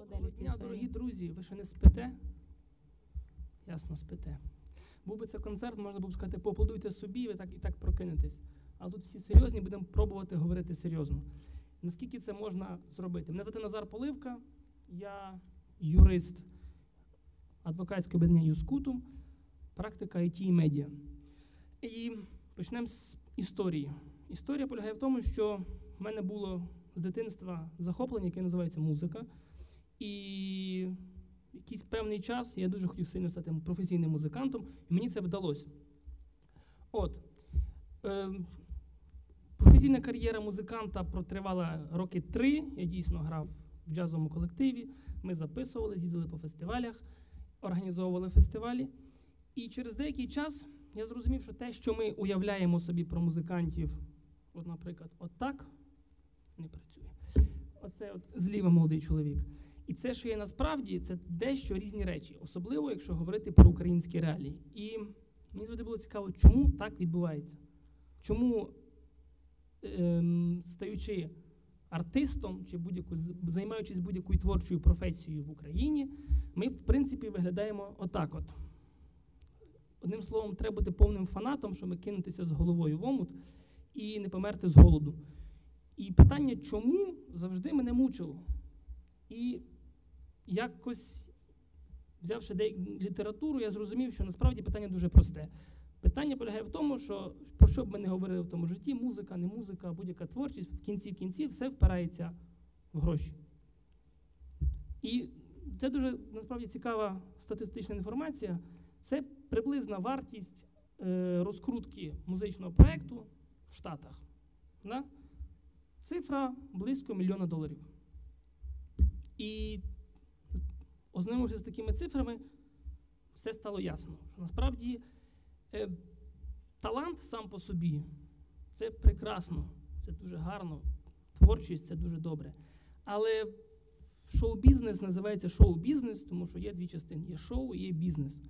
моделі в цій Дня, сфері. дорогі друзі, ви ще не спите? Ясно, спите. Був би це концерт, можна було б сказати, поаплодуйте собі, ви так і так прокинетесь. А тут всі серйозні, будемо пробувати говорити серйозно. Наскільки це можна зробити? Мене звати Назар Поливка, я юрист адвокатського об'єднання Юскутум, практика IT і медіа. І почнемо з історії. Історія полягає в тому, що в мене було з дитинства захоплення, яке називається музика. І якийсь певний час я дуже хотів сильно стати професійним музикантом, і мені це вдалося. От. Е, професійна кар'єра музиканта протривала роки три. Я дійсно грав в джазовому колективі. Ми записували, з'їздили по фестивалях, організовували фестивалі. І через деякий час я зрозумів, що те, що ми уявляємо собі про музикантів, от, наприклад, отак, не працює. Оце от зліва молодий чоловік. І це, що є насправді, це дещо різні речі, особливо якщо говорити про українські реалії. І мені завжди було цікаво, чому так відбувається. Чому, ем, стаючи артистом чи будь-яку, займаючись будь-якою творчою професією в Україні, ми, в принципі, виглядаємо отак от. Одним словом, треба бути повним фанатом, щоб кинутися з головою в омут і не померти з голоду. І питання, чому завжди мене мучило. І якось, взявши літературу, я зрозумів, що насправді питання дуже просте. Питання полягає в тому, що про що б ми не говорили в тому житті, музика, не музика, будь-яка творчість, в кінці в кінці все впирається в гроші. І це дуже насправді цікава статистична інформація. Це приблизна вартість е, розкрутки музичного проєкту в Штатах. Цифра близько мільйона доларів. І ознайомившись з такими цифрами, все стало ясно. Насправді е, талант сам по собі це прекрасно, це дуже гарно, творчість це дуже добре. Але шоу-бізнес називається шоу-бізнес, тому що є дві частини: є шоу і є бізнес.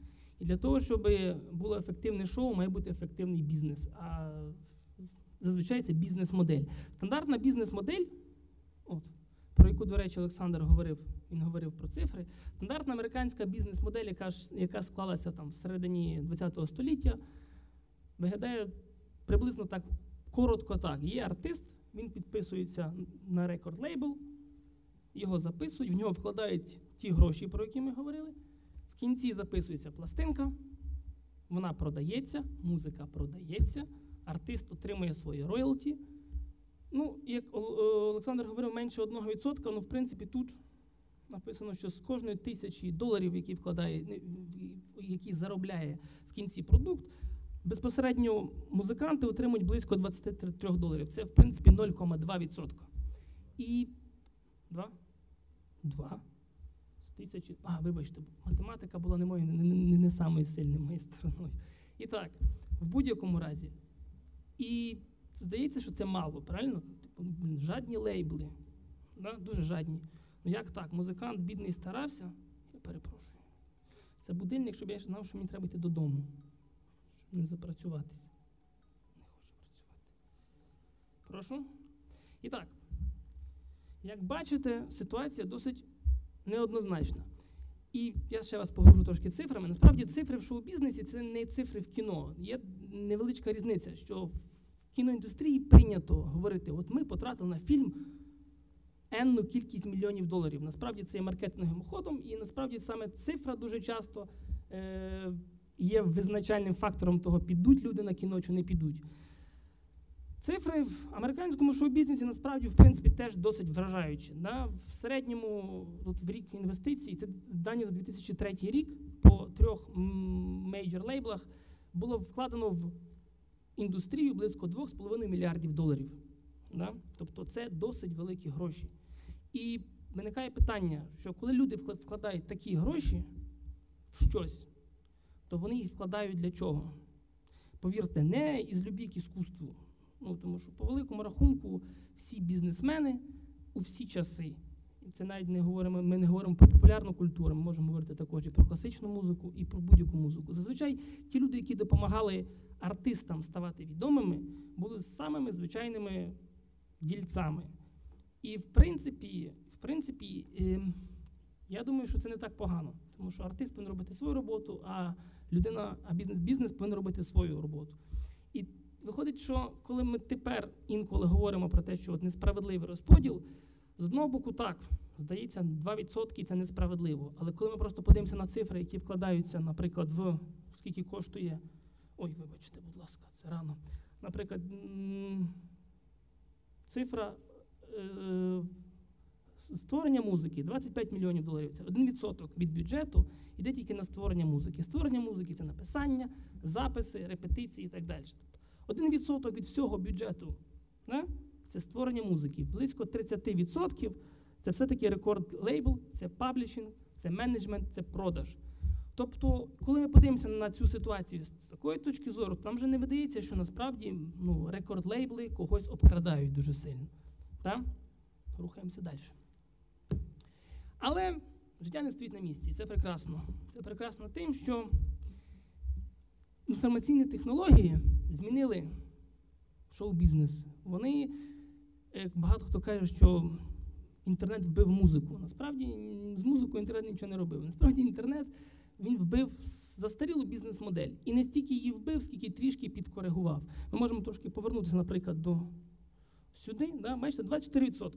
І для того, щоб було ефективне шоу, має бути ефективний бізнес. А зазвичай це бізнес-модель. Стандартна бізнес-модель, от, про яку, до речі, Олександр говорив, він говорив про цифри. Стандартна американська бізнес-модель, яка, яка склалася там всередині ХХ століття, виглядає приблизно так коротко так. Є артист, він підписується на рекорд-лейбл, його записують, в нього вкладають ті гроші, про які ми говорили. В кінці записується пластинка, вона продається, музика продається, артист отримує свої роялті. Ну, як е, Олександр говорив, менше 1%, ну, в принципі, тут написано, що з кожної тисячі доларів, які вкладає, які заробляє в кінці продукт, безпосередньо музиканти отримують близько 23 доларів. Це, в принципі, 0,2%. І 2? 2 з тисячі. А, вибачте, математика була не моєю, не, не, не самою сильною моєю стороною. І так, в будь-якому разі. І здається, що це мало, правильно? Типу, жадні лейбли. Да? Дуже жадні. Ну як так? Музикант бідний старався, я перепрошую. Це будильник, щоб я ще знав, що мені треба йти додому, щоб не запрацюватися. Не хочу працювати. Прошу. І так, як бачите, ситуація досить неоднозначна. І я ще вас погружу трошки цифрами. Насправді цифри в шоу-бізнесі це не цифри в кіно. Є невеличка різниця, що в кіноіндустрії прийнято говорити: от ми потратили на фільм енну кількість мільйонів доларів. Насправді це є маркетинговим ходом, і насправді саме цифра дуже часто е, є визначальним фактором того, підуть люди на кіно чи не підуть. Цифри в американському шоу-бізнесі насправді в принципі теж досить вражаючі. Да? В середньому от в рік інвестицій, це дані за 2003 рік по трьох мейджор лейблах було вкладено в індустрію близько 2,5 мільярдів доларів. Да? Тобто це досить великі гроші. І виникає питання, що коли люди вкладають такі гроші в щось, то вони їх вкладають для чого? Повірте, не із любі к іскусству. Ну, тому що по великому рахунку всі бізнесмени у всі часи. І це навіть не говоримо, ми не говоримо про популярну культуру, ми можемо говорити також і про класичну музику, і про будь-яку музику. Зазвичай ті люди, які допомагали артистам ставати відомими, були самими звичайними дільцями. І в принципі, в принципі, ем, Я думаю, що це не так погано, тому що артист повинен робити свою роботу, а людина, а бізнес-бізнес повинен робити свою роботу. І виходить, що коли ми тепер інколи говоримо про те, що от несправедливий розподіл, з одного боку, так, здається, 2% це несправедливо. Але коли ми просто подивимося на цифри, які вкладаються, наприклад, в скільки коштує. Ой, вибачте, будь ласка, це рано. Наприклад, цифра е, створення музики 25 мільйонів доларів. Це 1% від бюджету йде тільки на створення музики. Створення музики це написання, записи, репетиції і так далі. Тобто 1% від всього бюджету да, це створення музики. Близько 30% це все-таки рекорд лейбл, це паблішинг, це менеджмент, це продаж. Тобто, коли ми подивимося на цю ситуацію з такої точки зору, то нам вже не видається, що насправді ну, рекорд лейбли когось обкрадають дуже сильно. Так? Рухаємося далі. Але життя не стоїть на місці, і це прекрасно. Це прекрасно тим, що інформаційні технології змінили шоу-бізнес. Вони, як багато хто каже, що інтернет вбив музику. Насправді з музикою інтернет нічого не робив. Насправді інтернет він вбив застарілу бізнес-модель. І не стільки її вбив, скільки трішки підкоригував. Ми можемо трошки повернутися, наприклад, до сюди. Да? Бачите, 24%.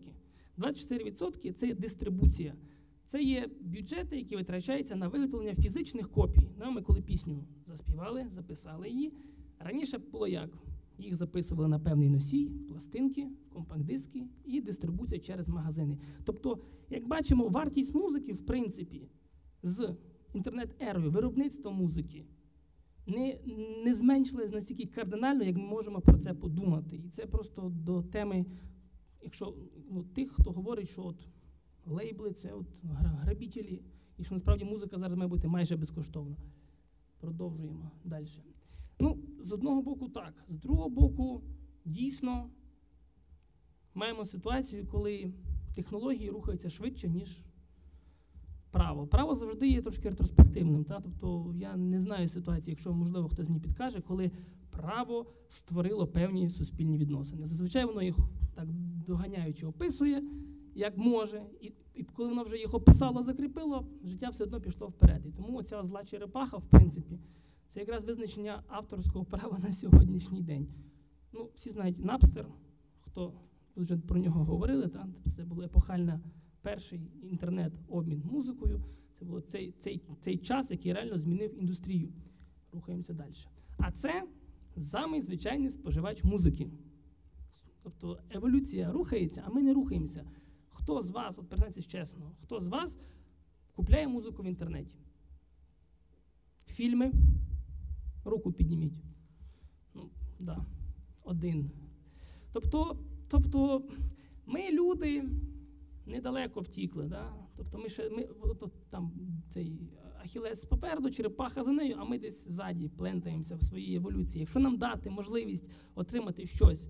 24% це дистрибуція. Це є бюджети, які витрачаються на виготовлення фізичних копій. Да? Ми коли пісню заспівали, записали її. Раніше було як? Їх записували на певний носій, пластинки, компакт-диски і дистрибуція через магазини. Тобто, як бачимо, вартість музики, в принципі, з інтернет-ерою, виробництва музики не не зменшилось настільки кардинально, як ми можемо про це подумати. І це просто до теми, якщо ну, тих, хто говорить, що от лейбли це от грабітелі, і що насправді музика зараз має бути майже безкоштовна. Продовжуємо далі. Ну, з одного боку, так, з другого боку, дійсно маємо ситуацію, коли технології рухаються швидше, ніж право. Право завжди є трошки ретроспективним. Та? Тобто я не знаю ситуації, якщо, можливо, хтось мені підкаже, коли право створило певні суспільні відносини. Зазвичай воно їх так доганяючи описує, як може, і і коли воно вже їх описало, закріпило, життя все одно пішло вперед. І тому оця зла черепаха, в принципі, це якраз визначення авторського права на сьогоднішній день. Ну, Всі знають Напстер, хто вже про нього говорили, та? це була епохальна перший інтернет-обмін музикою. Це був цей, цей, цей час, який реально змінив індустрію. Рухаємося далі. А це самий звичайний споживач музики. Тобто еволюція рухається, а ми не рухаємося. Хто з вас, от признайтеся чесно, хто з вас купляє музику в інтернеті? Фільми? Руку підніміть. Ну, да, Один. Тобто, тобто ми люди недалеко втікли. Да? Тобто ми ще ми, от, там цей Ахілес попереду, черепаха за нею, а ми десь ззаді плентаємося в своїй еволюції. Якщо нам дати можливість отримати щось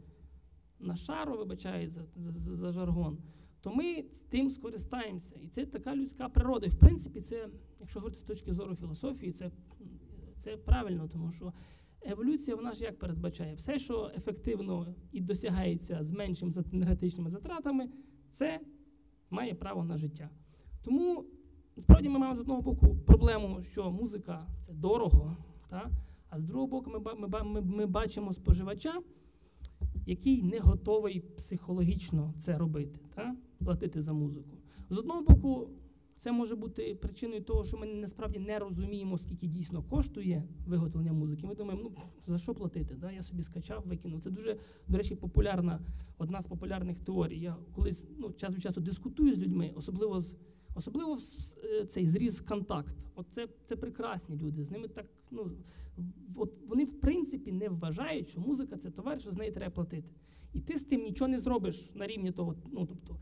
на шару, вибачаю за, за, за, жаргон, то ми з тим скористаємося. І це така людська природа. І в принципі, це, якщо говорити з точки зору філософії, це, це правильно, тому що. Еволюція вона ж як передбачає все, що ефективно і досягається з меншими енергетичними затратами, це має право на життя. Тому справді ми маємо з одного боку проблему, що музика це дорого, та? а з другого боку, ми, ми, ми, ми бачимо споживача, який не готовий психологічно це робити, та? платити за музику. З одного боку, це може бути причиною того, що ми насправді не розуміємо, скільки дійсно коштує виготовлення музики. Ми думаємо, ну за що платити? Да? Я собі скачав, викинув. Це дуже, до речі, популярна, одна з популярних теорій. Я колись ну, час від часу дискутую з людьми, особливо з особливо е, цей зріз контакт. От це, це прекрасні люди. З ними так, ну от вони в принципі не вважають, що музика це товар, що з неї треба платити. І ти з тим нічого не зробиш на рівні того, ну тобто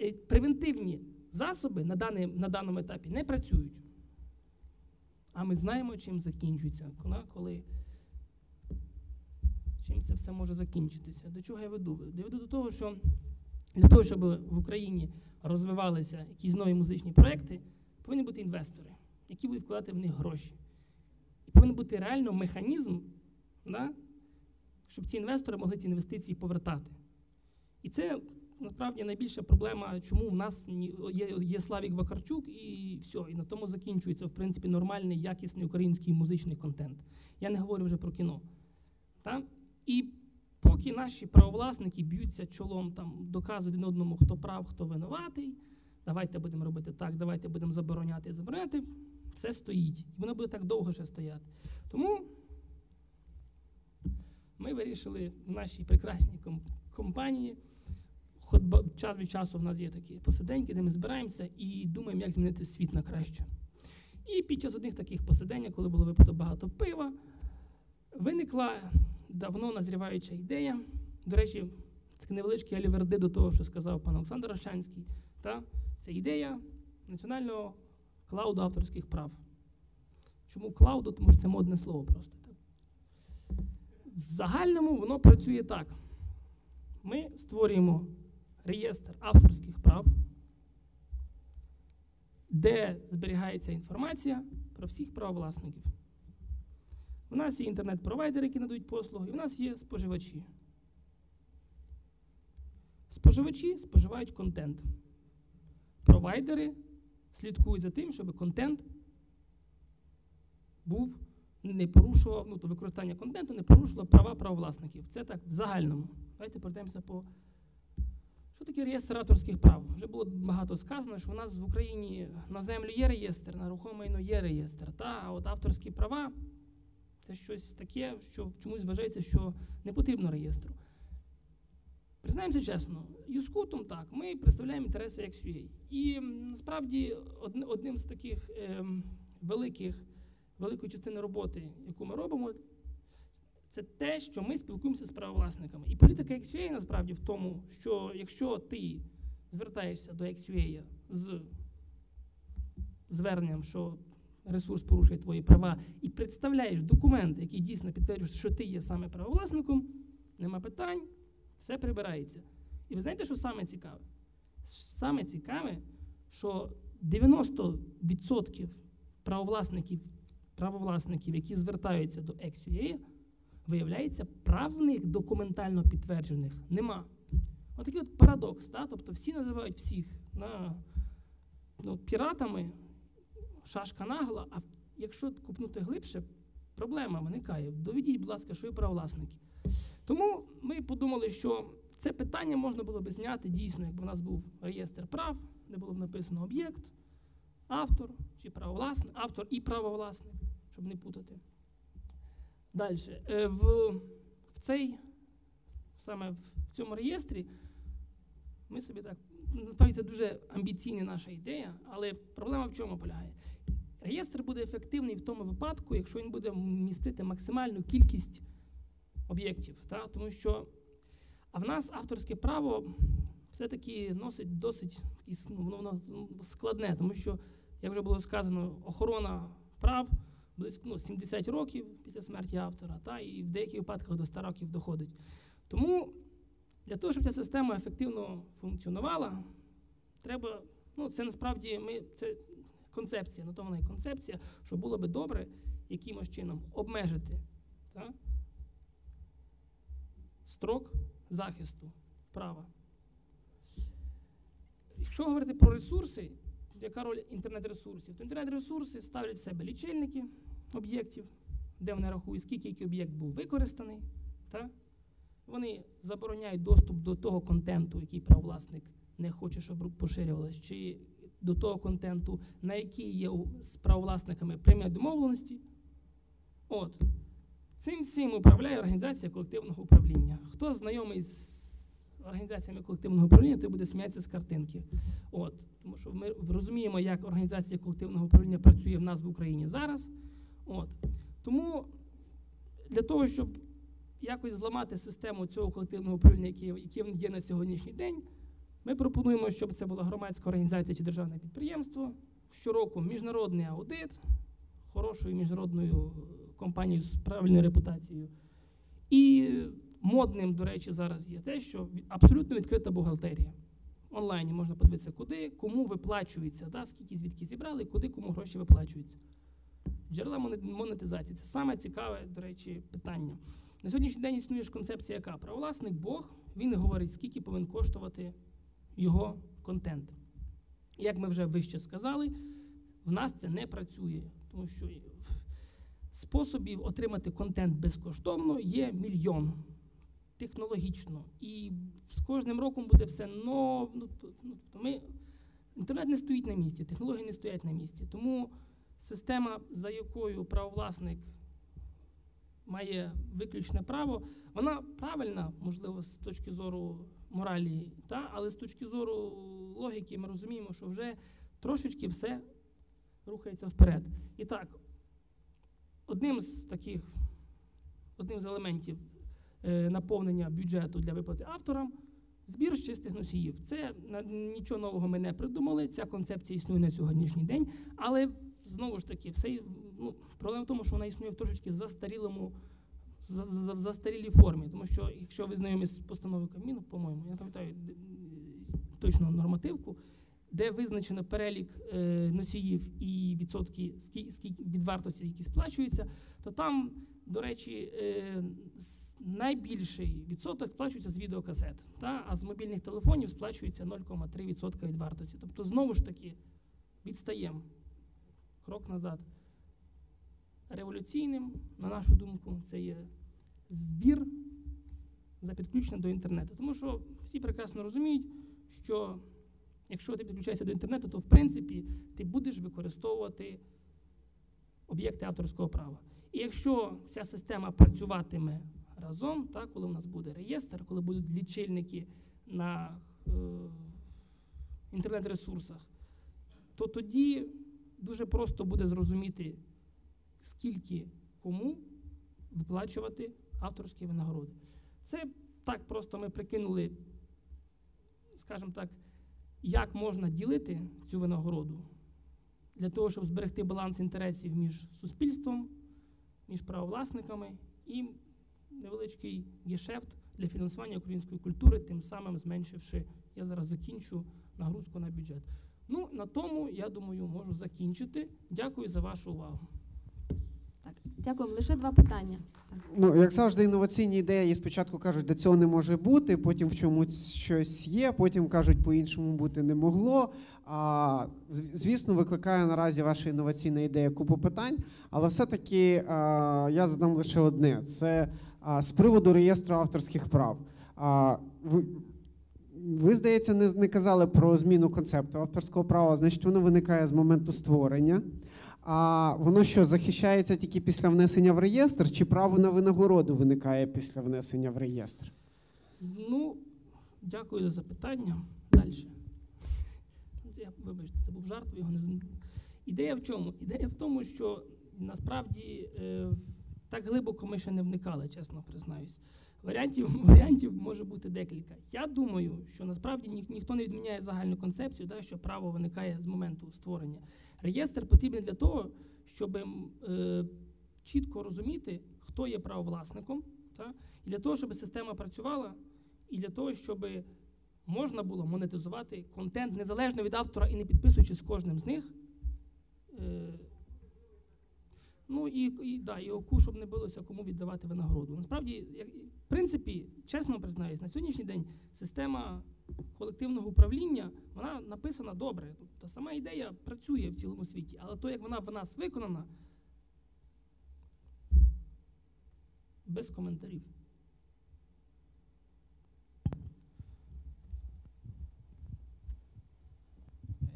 е, превентивні засоби на даний, на даному етапі не працюють. А ми знаємо, чим закінчується, коли чим це все може закінчитися. До чого я веду? Я веду до того, що для того, щоб в Україні розвивалися якісь нові музичні проекти, повинні бути інвестори, які будуть вкладати в них гроші. І повинен бути реально механізм, да, щоб ці інвестори могли ці інвестиції повертати. І це насправді найбільша проблема, чому в нас є, є Славік Вакарчук, і все, і на тому закінчується в принципі нормальний, якісний український музичний контент. Я не говорю вже про кіно. Та? І поки наші правовласники б'ються чолом, там, доказують один одному, хто прав, хто винуватий, давайте будемо робити так, давайте будемо забороняти і забороняти, все стоїть. І воно буде так довго ще стояти. Тому ми вирішили в нашій прекрасній компанії. Хоч ба- час від часу в нас є такі посиденьки, де ми збираємося і думаємо, як змінити світ на краще. І під час одних таких посидень, коли було випито багато пива, виникла давно назріваюча ідея. До речі, це невеличкий аліверди до того, що сказав пан Олександр Рощанський. Та? Це ідея національного клауду авторських прав. Чому клауду? Тому що це модне слово просто. В загальному воно працює так. Ми створюємо реєстр авторських прав, де зберігається інформація про всіх правовласників. У нас є інтернет-провайдери, які надають послуги, і в нас є споживачі. Споживачі споживають контент. Провайдери слідкують за тим, щоб контент був не порушував, ну, то використання контенту не порушувало права правовласників. Це так в загальному. Давайте пройдемося по. Таке реєстр авторських прав? Вже було багато сказано, що у нас в Україні на землю є реєстр, на рухоме є реєстр. Та? А от авторські права це щось таке, що чомусь вважається, що не потрібно реєстру. Признаємося чесно, Юскутом так, ми представляємо інтереси XUA. І насправді одним з таких ем, великих, великої частини роботи, яку ми робимо, це те, що ми спілкуємося з правовласниками. І політика XUA насправді в тому, що якщо ти звертаєшся до XUA з зверненням, що ресурс порушує твої права, і представляєш документи, які дійсно підтверджують, що ти є саме правовласником, нема питань, все прибирається. І ви знаєте, що саме цікаве? Саме цікаве, що 90% правовласників, правовласників, які звертаються до XUA, виявляється, прав в них документально підтверджених нема. Отакий от парадокс. Да? Тобто всі називають всіх на, ну, піратами, шашка нагла, а якщо купнути глибше, проблема виникає. Доведіть, будь ласка, що ви правовласники. Тому ми подумали, що це питання можна було би зняти дійсно, якби у нас був реєстр прав, де було б написано об'єкт, автор чи правовласник, автор і правовласник, щоб не путати. Далі. В, в цей, саме в цьому реєстрі ми собі так. Насправді це дуже амбіційна наша ідея, але проблема в чому полягає? Реєстр буде ефективний в тому випадку, якщо він буде містити максимальну кількість об'єктів. Тому що а в нас авторське право все-таки носить досить ну, воно складне, тому що, як вже було сказано, охорона прав близько ну, 70 років після смерті автора, та? і в деяких випадках до 100 років доходить. Тому для того, щоб ця система ефективно функціонувала, треба, ну це насправді ми, це концепція, на то вона і концепція, що було би добре якимось чином обмежити та, строк захисту права. Якщо говорити про ресурси, яка роль інтернет-ресурсів, то інтернет-ресурси ставлять в себе лічильники об'єктів, де вони рахують, скільки який об'єкт був використаний. Та? Вони забороняють доступ до того контенту, який правовласник не хоче, щоб поширювалося, чи до того контенту, на який є з правовласниками прямі домовленості. От. Цим всім управляє організація колективного управління. Хто знайомий з організаціями колективного управління, той буде сміятися з картинки. От. Тому що ми розуміємо, як організація колективного управління працює в нас в Україні зараз. От. Тому для того, щоб якось зламати систему цього колективного управління, яке є на сьогоднішній день, ми пропонуємо, щоб це була громадська організація чи державне підприємство. Щороку міжнародний аудит хорошою міжнародною компанією з правильною репутацією. І модним, до речі, зараз є те, що абсолютно відкрита бухгалтерія. Онлайні можна подивитися, куди, кому виплачується, да, скільки звідки зібрали, куди кому гроші виплачуються. Джерела моне- монетизації це саме цікаве, до речі, питання. На сьогоднішній день існує ж концепція, яка правовласник Бог, він говорить, скільки повинен коштувати його контент. Як ми вже вище сказали, в нас це не працює, тому що способів отримати контент безкоштовно є мільйон технологічно. І з кожним роком буде все но, ну, ну, тобто ми, інтернет не стоїть на місці, технології не стоять на місці. Тому система, за якою правовласник має виключне право, вона правильна, можливо, з точки зору моралі, та, але з точки зору логіки ми розуміємо, що вже трошечки все рухається вперед. І так, одним з таких, одним з елементів е, наповнення бюджету для виплати авторам збір з чистих носіїв. Це нічого нового ми не придумали. Ця концепція існує на сьогоднішній день, але знову ж таки, все ну, проблема в тому, що вона існує в трошечки застарілому. за- за- застарілій формі, тому що якщо ви знайомі з постановою Кабміну, по-моєму, я пам'ятаю точно нормативку, де визначено перелік е, носіїв і відсотки скільки, скільки від вартості, які сплачуються, то там, до речі, е, найбільший відсоток сплачується з відеокасет, та? а з мобільних телефонів сплачується 0,3% від вартості. Тобто, знову ж таки, відстаємо крок назад. Революційним, на нашу думку, це є збір за підключення до інтернету. Тому що всі прекрасно розуміють, що якщо ти підключаєшся до інтернету, то в принципі ти будеш використовувати об'єкти авторського права. І якщо вся система працюватиме разом, так, коли у нас буде реєстр, коли будуть лічильники на е, інтернет-ресурсах, то тоді дуже просто буде зрозуміти, скільки кому виплачувати авторські винагороди. Це так просто ми прикинули, скажімо так, як можна ділити цю винагороду для того, щоб зберегти баланс інтересів між суспільством, між правовласниками і невеличкий гешефт для фінансування української культури, тим самим зменшивши, я зараз закінчу нагрузку на бюджет. Ну, на тому, я думаю, можу закінчити. Дякую за вашу увагу. Так, дякуємо. Лише два питання. Так. Ну, як завжди, інноваційні ідеї спочатку кажуть, до цього не може бути, потім в чомусь щось є, потім кажуть, по-іншому бути не могло. А, звісно, викликає наразі ваша інноваційна ідея купу питань, але все-таки а, я задам лише одне: це а, з приводу реєстру авторських прав. А, ви, ви, здається, не, не казали про зміну концепту авторського права, значить, воно виникає з моменту створення. А воно що захищається тільки після внесення в реєстр, чи право на винагороду виникає після внесення в реєстр? Ну, дякую за запитання. Далі. Я, вибачте, це був жарт, його не. Ідея в чому? Ідея в тому, що насправді е, так глибоко ми ще не вникали, чесно признаюсь. Варіантів, варіантів може бути декілька. Я думаю, що насправді ні, ніхто не відміняє загальну концепцію, да, що право виникає з моменту створення. Реєстр потрібен для того, щоб е, чітко розуміти, хто є правовласником, та, і для того, щоб система працювала, і для того, щоб можна було монетизувати контент незалежно від автора і не підписуючись з кожним з них. Е, ну і, і, да, і оку, щоб не билося, кому віддавати винагороду. Насправді, як, в принципі, чесно признаюсь, на сьогоднішній день система колективного управління вона написана добре. Та сама ідея працює в цілому світі, але то, як вона в нас виконана, без коментарів.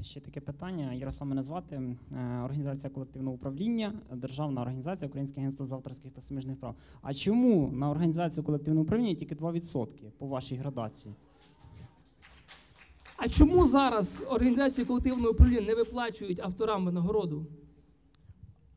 Ще таке питання. Ярослав мене звати. Е, Організація колективного управління, Державна організація Українське агентство з авторських та суміжних прав. А чому на організацію колективного управління тільки 2% по вашій градації? А чому зараз організації колективного управління не виплачують авторам винагороду?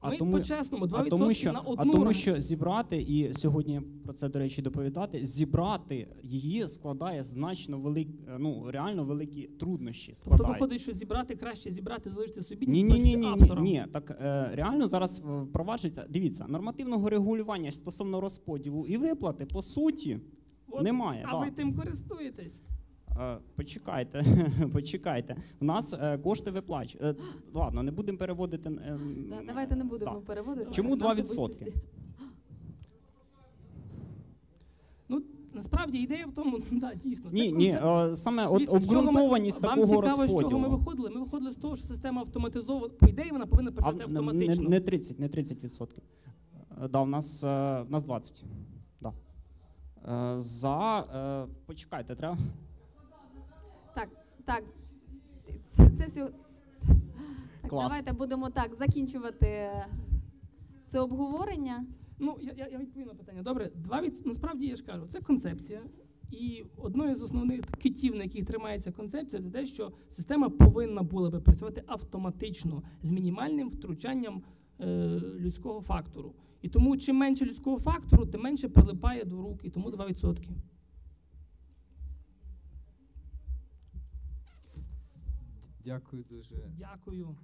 А Ми тому, по-чесному, 2% а тому, що, на а тому, що зібрати, і сьогодні про це, до речі, доповідати, зібрати її складає значно велик, ну, реально великі труднощі. Тобто виходить, що зібрати краще зібрати, залишити собі, Ні, ні, ні, ні, ні, ні. Так е, реально зараз е, впроваджується. Дивіться, нормативного регулювання стосовно розподілу і виплати по суті От, немає. А да. ви тим користуєтесь. Е, почекайте, почекайте. У нас е, кошти виплачують. Е, ладно, не будемо переводити. е, Да, давайте не будемо переводити. Чому 2%? Ну, Насправді ідея в тому, да, дійсно, це Ні, ні, е, саме от Дивіться, з чого Вам такого цікаво, з чого ми виходили? Ми виходили з того, що система автоматизована. По ідеї, вона повинна працювати автоматично. не 30, не 30 відсотків. Е, Да, у нас, в нас 20. Да. За, почекайте, треба. Так. Це, це все. Так, Клас. давайте будемо так закінчувати це обговорення. Ну, я, я, я відповім на питання. Добре, два від... насправді я ж кажу, це концепція. І одною з основних китів, на яких тримається концепція, це те, що система повинна була би працювати автоматично з мінімальним втручанням е, людського фактору. І тому, чим менше людського фактору, тим менше прилипає до рук, і тому 2%. Дякую дуже. Дякую.